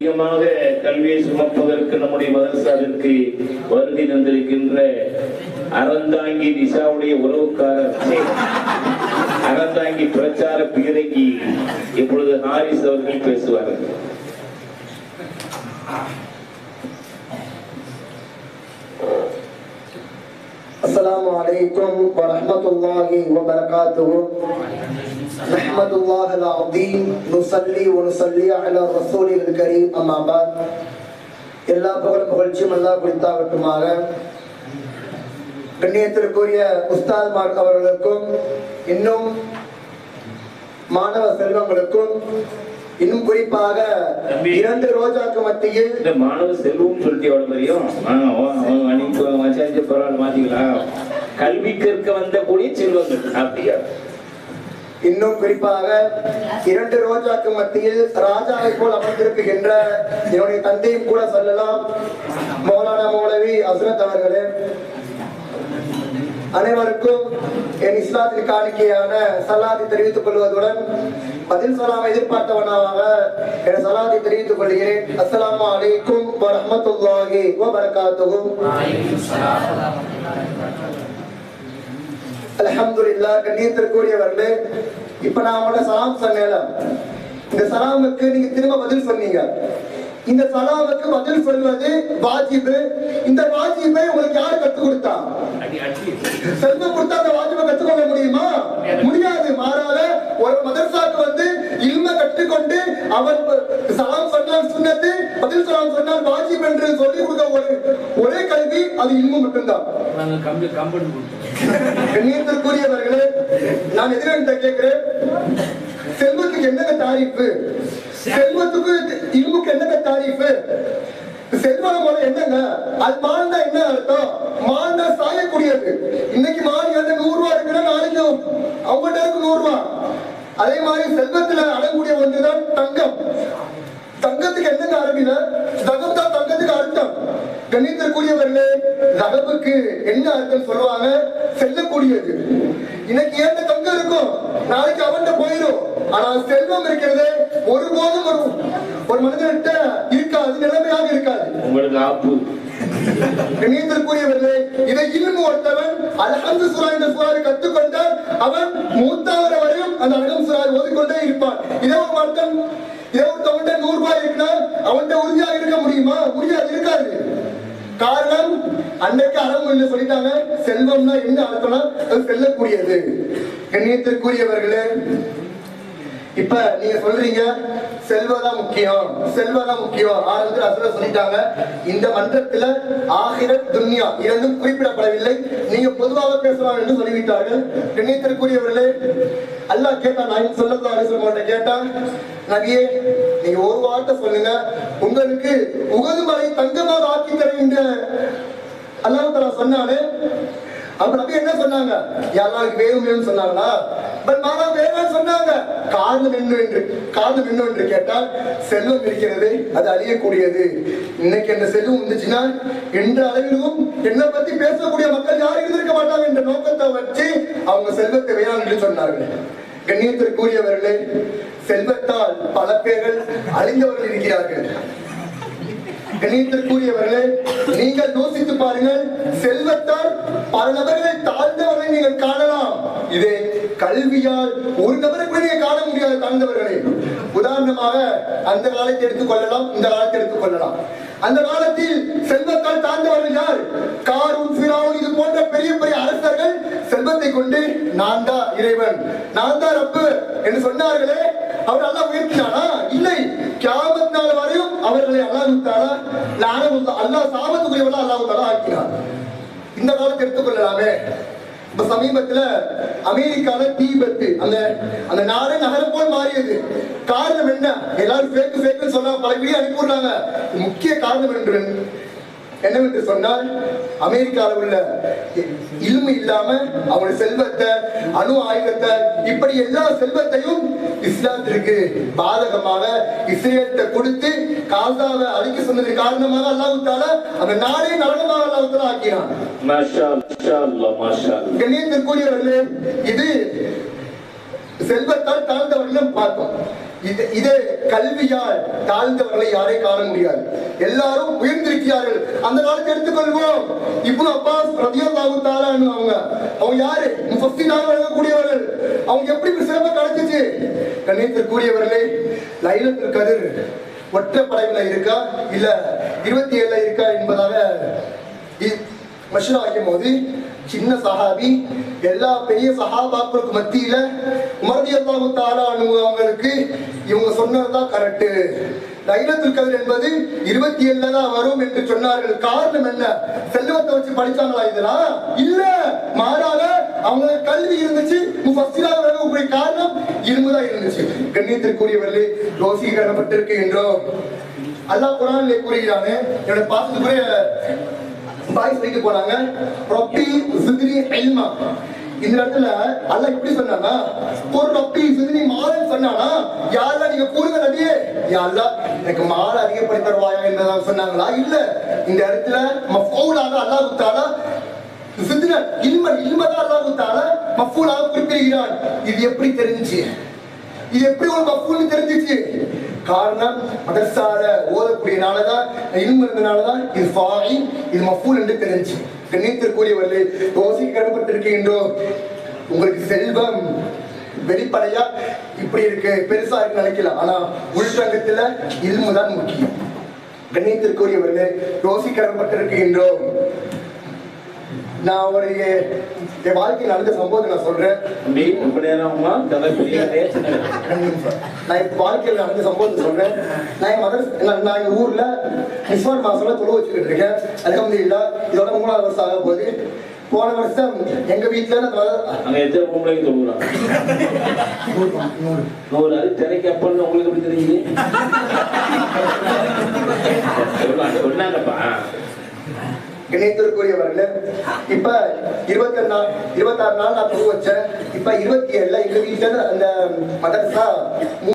அதிகமாக கல்வியை சுமப்பதற்கு நம்முடைய மதரசாவிற்கு வருந்தி தந்திருக்கின்ற அறந்தாங்கி நிஷாவுடைய உறவுக்காரர் அறந்தாங்கி பிரச்சார பீரங்கி இப்பொழுது ஹாரிஸ் அவர்கள் பேசுவார்கள். அஸ்லாம் வலைக்கம் வரமத்துல்லாஹி வபரகாத்து نحمد الله العظيم نصلي ونصلي على رسول الكريم أما بعد எல்லா புகழ் புகழ்ச்சியும் அல்லா குறித்தாகட்டுமாக கண்ணியத்திற்குரிய உஸ்தாத்மார் அவர்களுக்கும் இன்னும் மாணவ செல்வங்களுக்கும் இன்னும் குறிப்பாக இரண்டு ரோஜாக்கு மத்தியில் இந்த மாணவ செல்வம் சொல்லிட்டு எவ்வளவு தெரியும் அன்னைக்கு மச்சாச்சு பரவாயில்ல மாத்திக்கலாம் கல்வி கற்க வந்த கூடிய செல்வங்கள் அப்படியா இன்னும் குறிப்பாக இரண்டு ரோஜாக்கு மத்தியில் ராஜாவை போல் அமர்ந்திருக்கின்ற என்னுடைய தந்தையும் கூட சொல்லலாம். மௌலானா மௌலவி அசுரத் அவர்களே. அனைவருக்கும் என் இஸ்லாத்தின் காணிக்கையான சலாதி தெரிவித்துக் கொள்வதுடன் பதில் சொல்லாம எதிர்பார்த்தவனாக என் சலாதி தெரிவித்துக் கொள்கிறேன். அஸ்லாம் அலைக்கும் வரஹ்மத்துல்லாஹி வபரகாத்துஹு. அலஹம்துல்லா கண்ணியத்திற்குரியவர்களே இப்ப நான் உங்களோட சலாம் சொன்னேன் இந்த சலாமுக்கு நீங்க திரும்ப பதில் சொன்னீங்க. இந்த சலாமுக்கு பதில் சொல்வது வாஜிபு. இந்த வாஜிபை உங்களுக்கு யாரு கத்துக் கொடுத்தா? செல்வம் கொடுத்தா அந்த வாஜிபை கத்துக்கொள்ள முடியுமா? முடியாது. மாறாக ஒரு மதர்சாக்கு வந்து இல்ம கற்றுக்கொண்டு அவன் சலாம் சொன்னால் சுண்ணத்து பதில் சலாம் சொன்னால் வாஜிப் என்று சொல்லிக் கொடுக்க ஒரு ஒரே கல்வி அது இல்மு மட்டும்தான். கண்ணியத்திற்குரியவர்களே நான் எதிரன்ட்ட கேட்கிறேன். செல்வத்துக்கு என்னங்க தாரிப்பு? செல்வத்துக்கு இல்முக்கு என்னங்க தாரிப்பு? செல்வம் போல என்னங்க? அது மாழ்ந்தா என்ன அர்த்தம்? மாழ்ந்தா சாயக்கூடியது. இன்னைக்கு மாறி வந்து நூறு ரூபா இருக்குன்னா நாளைக்கு அவங்ககிட்ட இருக்கு நூறு ரூபா அதே மாதிரி செல்வத்துல அடங்கக்கூடிய ஒன்றுதான் தங்கம். தங்கத்துக்கு என்னங்க அரபில தகம் தான் தங்கத்துக்கு அர்த்தம். கணித்திற்குரியவர்களே ரகபுக்கு என்ன அர்த்தம் சொல்லுவாங்க? செல்லக்கூடியது. இன்னைக்கு ஏன் தங்கம் இருக்கும் நாளைக்கு அவன்கிட்ட போயிடும் ஆனா செல்வம் இருக்கிறது ஒருபோதும் ஒரு ஒரு மனிதன்கிட்ட இருக்காது நிலைமையாக இருக்காது. உங்களுக்கு ஆப்பு கண்ணியத்திற்குரியவர்களே இதை இன்னும் ஒருத்தவன் அல்ஹம்து சூரா என்ற சூறாவை கற்றுக்கொண்டால் அவன் மூத்தாவர வரையும் அந்த அல்ஹம் சூறாவை ஓதிக்கொண்டே இருப்பான். இதே ஒரு மருத்துவம் அவன்கிட்ட உறுதியாக இருக்க முடியுமா? உறுதியாக இருக்காது. காரணம் அன்னைக்கு அறம் என்ன சொல்லிட்டாங்க. செல்வம்னா என்ன அர்த்தம்னா அது செல்லக்கூடியது. கண்ணியத்திற்குரியவர்களே இப்ப நீங்க சொல்றீங்க செல்வதான் முக்கியம். செல்வதான் முக்கியம். ஆரம்பத்தில் அசுர சொல்லிட்டாங்க இந்த மன்றத்துல ஆகிரத் துன்யா இரண்டும் குறிப்பிடப்படவில்லை. நீங்க பொதுவாக பேசலாம் என்று சொல்லிவிட்டார்கள். கண்ணியத்திற்குரியவர்களே அல்லாஹ் கேட்டான் நான் சொல்லலாம் அலிஸ்லமோட்ட கேட்டா நபியே நீங்க ஒரு வார்த்தை சொல்லுங்க. உங்களுக்கு உகது மலை தங்கமாக ஆக்கி தருகின்ற அல்லாஹ் தலா சொன்னானே. அப்ப நபி என்ன சொன்னாங்க? யாராவது வேணும் வேணும் சொன்னாங்களா? பட் மாதா வேணும் சொன்னாங்க. காரணம் என்ன என்று காரணம் என்ன என்று கேட்டால் செல்வம் இருக்கிறது அது அழியக்கூடியது. இன்னைக்கு என்ன செல்வம் வந்துச்சுன்னா என்ற அளவிலும் என்னை பத்தி பேசக்கூடிய மக்கள் யாரும் இருந்திருக்க மாட்டாங்க என்ற நோக்கத்தை வச்சு அவங்க செல்வத்தை வேணாம் என்று சொன்னார்கள். கண்ணியத்திற்குரியவர்களே செல்வத்தால் பல பேர்கள் அழிந்தவர்கள் இருக்கிறார்கள். கணியத்திற்குரியவர்களே நீங்கள் யோசித்து பாருங்கள் செல்வத்தால் பல நபர்களை தாழ்ந்தவர்களை நீங்கள் காணலாம். இதே கல்வியால் ஒரு நபரை கூட நீங்க காண முடியாது தாழ்ந்தவர்களை. உதாரணமாக அந்த காலத்தை எடுத்துக் கொள்ளலாம் இந்த காலத்தை எடுத்துக் கொள்ளலாம். அந்த காலத்தில் செல்வத்தால் தாழ்ந்தவர்கள் யார் காரூன் ஃபிரௌன் இது போன்ற பெரிய பெரிய அரசர்கள் செல்வத்தை கொண்டு நான் தான் இறைவன் நான் தான் ரப்பு என்று சொன்னார்களே அவர் அல்லாஹ் உயர்த்தினானா இல்லை. கியாமத் நாள் வரையும் அவர்களை அல்லாஹ் தாலா நானும் அல்லாஹ் சாபத்துக்குரியவர்களா அல்லாஹ் தாலா ஆக்கினார். இந்த காலத்தை எடுத்துக்கொள்ளலாமே. இப்ப சமீபத்துல அமெரிக்கால தீபத்து அந்த அந்த நாடு நகரம் போல் மாறியது. காரணம் என்ன? எல்லாரும் ஃபேக்கு ஃபேக்குன்னு சொன்னா பல வீடியோ அனுப்பிடுறாங்க முக்கிய காரணம் என்று என்னவென்று சொன்னால் அமெரிக்காவில் உள்ள இல்மு இல்லாம அவங்க செல்வத்தை அணு ஆயுதத்தை இப்படி எல்லா செல்வத்தையும் இஸ்லாத்திற்கு பாதகமாக இஸ்ரேல்கிட்ட கொடுத்து காசாவை அழிக்க சொன்னதன் காரணமாக அல்லாஹ் தாலா அந்த நாடே நரகமாக அல்லாஹ் தாலா ஆக்கினான். கண்ணியத்திற்குரியவர்களே இது செல்வத்தால் தாழ்ந்தவர்களும் பார்த்தோம் இது இது கல்வியால் தாழ்ந்தவர்களை யாரை காண முடியாது. எல்லாரும் உயர்ந்திருக்கிறார்கள். அந்த காலத்தை எடுத்துக்கொள்வோம். இப்போ அப்பாஸ் ரதியல்லாஹு தாலான்னு அவங்க. அவங்க யாரு? முஃபஸ்ஸினாக வழங்கக்கூடியவர்கள் அவங்க எப்படி சிறப்பாக சிறப்பா கிடைச்சிச்சு கண்ணியத்திற்குரியவர்களே லைலத்தில் கதிர் ஒற்றை படையில இருக்கா? இல்ல இருபத்தி ஏழுல இருக்கா என்பதாக மஷூர் வைக்கும் போது சின்ன சஹாபி எல்லா பெரிய சஹாபாக்களுக்கு மத்தியில உமரதி அல்லாஹு தாலா அவங்களுக்கு இவங்க சொன்னதுதான் கரெக்டு லைலத்துல் கதிர் என்பது இருபத்தி ஏழுல தான் வரும் என்று சொன்னார்கள். காரணம் என்ன? செல்வத்தை வச்சு படிச்சாங்களா இதெல்லாம்? இல்ல. மாறாக அவங்க கல்வி இருந்துச்சு முஃபஸ்ஸிராக வரக்கூடிய காரணம் இரும்புதான் இருந்துச்சு. கண்ணியத்திற்குரியவர்களே யோசிக்கப்பட்டிருக்கின்றோம் அல்லாஹ் குரானிலே கூறுகிறானே என்னோட பாசத்துக்குரிய பாய்ஸ் வீட்டுக்கு போனாங்க ரொப்பி சிதிரி எல்மா. இந்த இடத்துல அல்லாஹ் இப்படி சொன்னாங்க ஒரு ரொப்பி சிதிரி மாலன்னு சொன்னானா யாரெல்லாம் நீங்க கூறுங்க நபியே யா அல்லாஹ் எனக்கு மாலை அதிகப்படி தருவாயா என்றதான் சொன்னாங்களா? இல்ல. இந்த இடத்துல மஃபூலாக அல்லாஹ் தாலா சிதிர இல்மன் இல்மதான் அல்லாஹ் தாலா மஃபூலாக குறிப்பிடுகிறான். இது எப்படி தெரிஞ்சுச்சு? இது எப்படி ஒரு மஃபூல்னு தெரிஞ்சிச்சு? காரணம் மதரசால ஓதக்கூடியனாலதான் இல்மு இருந்தனாலதான் இது ஃபாயி இது மஃபூல் என்று தெரிஞ்சு. கண்ணியத்திற்குரியவர்களே யோசிக்க கடன்பட்டிருக்கின்றோம் உங்களுக்கு செல்வம் வெளிப்படையா இப்படி இருக்கு பெருசா இருக்கு நினைக்கலாம் ஆனா உள்ரங்கத்துல இல்மு தான் முக்கியம். கண்ணியத்திற்குரியவர்களே யோசிக்க கடன்பட்டிருக்கின்றோம் நான் ஒரு என் என் வாழ்க்கையில் நடந்த சம்பவத்தை நான் சொல்றேன். நான் இப்ப வாழ்க்கையில் நடந்த சம்பவத்தை சொல்றேன். நான் என் மதர் நான் நான் எங்க ஊர்ல நிஸ்வான் மாசம்ல தொழு வச்சுக்கிட்டு இருக்கேன். அலகம்துல்லா இதோட மூணாவது வருஷம் ஆக போகுது. போன வருஷம் எங்க வீட்டுல அங்க எத்தனை பொம்பளைக்கு தொழுகிறான் நூறு அது திரைக்கு அப்பன்னு உங்களுக்கு எப்படி தெரியுது சொல்லுவாங்க சொன்னாங்கப்பா இணைத்திற்குரியவர்கள இப்ப இருபத்தி நாள் இருபத்தாறு நாள் நான் தொழு வச்சேன். இப்ப இருபத்தி ஏழுல எங்க வீட்டுல அந்த மதரசா